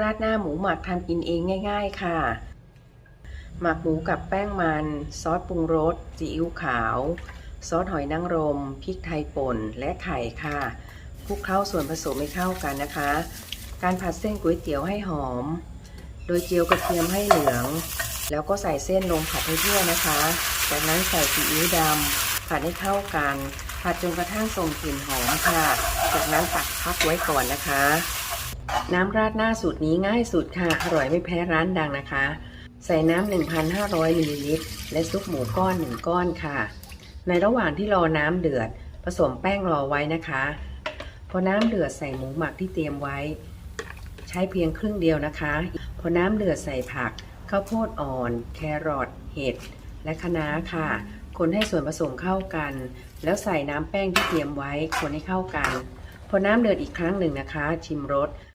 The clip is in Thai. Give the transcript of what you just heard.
ราดหน้าหมูหมักทำกินเองง่าย ๆ ค่ะ หมักหมูกับแป้งมัน ซอสปรุงรสซีอิ๊วขาว ซอสหอยนางรมพริกไทยป่นและไข่ค่ะคลุกเคล้าส่วนผสมให้เข้ากันนะคะ การผัดเส้นก๋วยเตี๋ยวให้หอม โดยเจียวกระเทียมให้เหลือง แล้วก็ใส่เส้นลงผัดให้ทั่วนะคะ จากนั้นใส่ซีอิ๊วดำผัดให้เข้ากันผัดจนกระทั่งส่งกลิ่นหอมค่ะ จากนั้นตักพักไว้ก่อนนะคะ น้ำราดหน้าสูตรนี้ง่ายสุดค่ะ อร่อยไม่แพ้ร้านดังนะคะ ใส่น้ำ1,500มิลลิลิตร และซุปหมูก้อน 1 ก้อนค่ะ ในระหว่างที่รอน้ำเดือด ผสมแป้งรอไว้นะคะ พอน้ำเดือดใส่หมูหมักที่เตรียมไว้ ใช้เพียงครึ่งเดียวนะคะ พอน้ำเดือดใส่ผักข้าวโพดอ่อน แครอทเห็ด และคะน้าค่ะ คนให้ส่วนผสมเข้ากัน แล้วใส่น้ำแป้งที่เตรียมไว้ คนให้เข้ากัน พอน้ำเดือดอีกครั้งหนึ่งนะคะ ชิมรส